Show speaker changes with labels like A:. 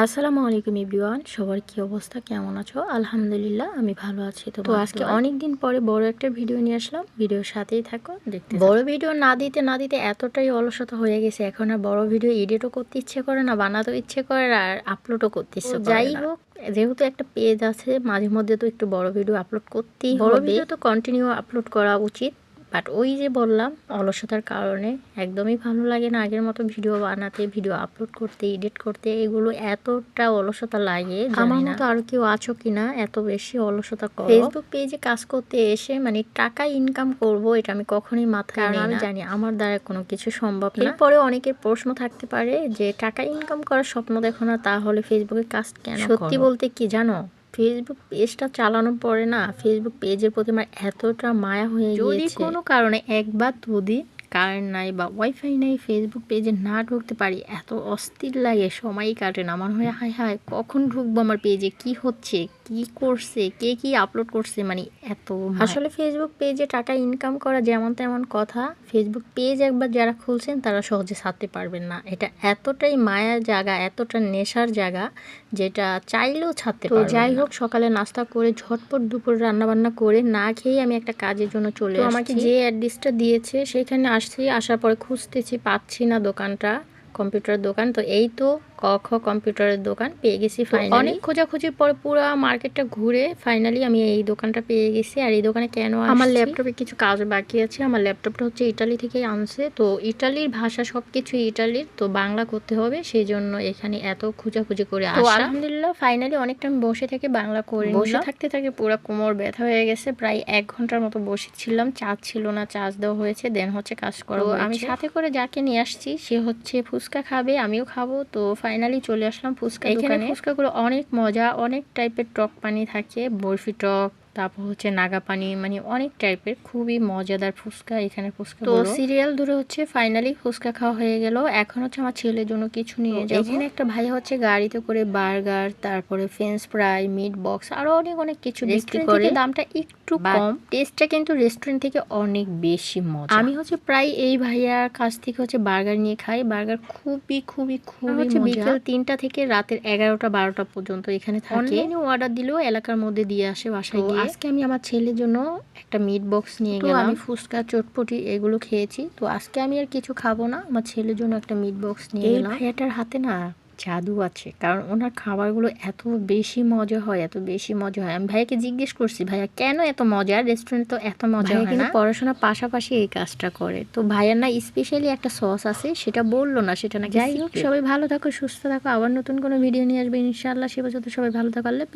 A: আসসালামু আলাইকুম ইব্রিওয়ান সবার কি অবস্থা? কেমন আছো? আলহামদুলিল্লাহ আমি ভালো আছি। তো আজকে অনেক দিন পরে বড় একটা ভিডিও নিয়ে আসলাম। ভিডিওর সাথেই থাকো দেখতে বড় ভিডিও না দিতে না দিতে এতটাই অলসতা হয়ে গেছে। এখন আর বড় ভিডিও এডিটও করতে ইচ্ছে করে না বানাতেও ইচ্ছে করে না আর আপলোডও করতে ইচ্ছে যাই হোক যেহেতু একটা পেজ আছে মাঝে মধ্যে তো একটু বড় ভিডিও আপলোড করতেই বড় ভিডিও তো কন্টিনিউ আপলোড করা উচিত। বাট ওই যে বললাম অলসতার কারণে একদমই ভালো লাগে না আগের মতো ভিডিও বানাতে ভিডিও আপলোড করতে এডিট করতে এগুলো এতটা অলসতা লাগে আমার মতো আরও কেউ আছো কিনা এত বেশি অলসতা করো। ফেসবুক পেজে কাজ করতে এসে মানে টাকা ইনকাম করব এটা আমি কখনোই মাথায় কারণ আমি জানি আমার দ্বারা কোনো কিছু সম্ভব না। এরপরে অনেকের প্রশ্ন থাকতে পারে যে টাকা ইনকাম করার স্বপ্ন দেখো না তাহলে ফেসবুকে কাজ কেন সত্যি বলতে কি জানো? ফেসবুক পেজটা চালানোর পরে না। ফেসবুক পেজের প্রতি আমার এতটা মায়া হয়ে যদি কোনো কারণে একবার দুদিন কারেন্ট নাই বা ওয়াইফাই নাই ফেসবুক পেজে না ঢুকতে পারি এত অস্থির লাগে সময়ই কাটে না। আমার হয়ে হায় হায় কখন ঢুকবো আমার পেজে কি হচ্ছে? কি করছে কে কি আপলোড করছে মানে এত আসলে ফেসবুক পেজে টাকা ইনকাম করা যেমন তেমন কথা ফেসবুক পেজ একবার যারা খুলছেন তারা সহজে ছাড়তে পারবেন না। এটা এতটাই মায়ার জায়গা এতটা নেশার জায়গা যেটা চাইলেও ছাড়তে তো যাই হোক সকালে নাস্তা করে ঝটপট দুপুর রান্নাবান্না করে না খেয়ে আমি একটা কাজের জন্য চলে আমাকে যে অ্যাড্রেসটা দিয়েছে সেখানে আসছি আসার পরে খুঁজতেছি পাচ্ছি না দোকানটা কম্পিউটার দোকান। তো এই তো ক খ কম্পিউটারের দোকান পেয়ে গেছি ফাইনালি অনেক খোঁজাখুঁজির পর পুরো মার্কেটটা ঘুরে ফাইনালি আমি এই দোকানটা পেয়ে গেছি। আর এই দোকানে কেন আমার ল্যাপটপে কিছু কাজ বাকি আছে। আমার ল্যাপটপটা হচ্ছে ইটালি থেকে আনছে। তো ইটালির ভাষা সব কিছু ইটালির। তো বাংলা করতে হবে। সেই জন্য এখানে এত খোঁজাখুঁজি করে আসা। আলহামদুলিল্লাহ ফাইনালি অনেকটা আমি বসে থেকে বাংলা করে বসে থাকতে থাকে পুরো কোমর ব্যথা হয়ে গেছে। প্রায় এক ঘণ্টার মতো বসেছিলাম। চার্জ ছিল না চার্জ দেওয়া হয়েছে। দেন হচ্ছে কাজ করা আমি সাথে করে যাকে নিয়ে আসছি সে হচ্ছে ফুচকা খাবে আমিও খাব। তো ফাইনালি চলে আসলাম ফুচকা এখানে ফুচকাগুলো অনেক মজা অনেক টাইপের টক পানি থাকে বরফি টক তারপর হচ্ছে নাগা পানি মানে অনেক টাইপের খুবই মজাদার ফুচকা এখানে ফুচকা তো সিরিয়াল ধরে হচ্ছে ফাইনালি ফুচকা খাওয়া হয়ে গেল। এখন হচ্ছে আমার ছেলের জন্য কিছু নিয়ে যাব। এখানে একটা ভাই হচ্ছে গাড়িতে করে বার্গার তারপরে ফ্রেঞ্চ ফ্রাই মিট বক্স আরও অনেক অনেক কিছু বিক্রি করে। দামটা একটু কম। টেস্টটা কিন্তু রেস্টুরেন্ট থেকে অনেক বেশি মজা। আমি হচ্ছে প্রায় এই ভাইয়ার কাছ থেকে হচ্ছে বার্গার নিয়ে খাই। বার্গার খুবই খুবই খুবই হচ্ছে বিকেল তিনটা থেকে রাতের এগারোটা বারোটা পর্যন্ত এখানে থাকে। অর্ডার দিলেও এলাকার মধ্যে দিয়ে আসে বাসায় গিয়ে। আজকে আমি আমার ছেলের জন্য একটা মিট বক্স নিয়ে গেলাম। আমি ফুচকা চটপটি এগুলো খেয়েছি। তো আজকে আমি আর কিছু খাব না। আমার ছেলের জন্য একটা মিট বক্স নিয়ে গেলাম। ভাইয়াটার হাতে না জাদু আছে। কারণ ওনার খাবারগুলো এত বেশি মজা হয় এত বেশি মজা হয়। আমি ভাইয়াকে জিজ্ঞেস করছি ভাইয়া কেন এত মজা? রেস্টুরেন্ট তো এত মজা হয় কিন্তু পড়াশোনার পাশাপাশি এই কাজটা করে। তো ভাইয়ার না স্পেশালি একটা সস আছে সেটা বলল না সেটা না যাই হোক সবাই ভালো থাকো সুস্থ থাকো। আবার নতুন কোনো ভিডিও নিয়ে আসবে ইনশাল্লাহ সে পর্যন্ত সবাই ভালো থাকো। আল্লাহ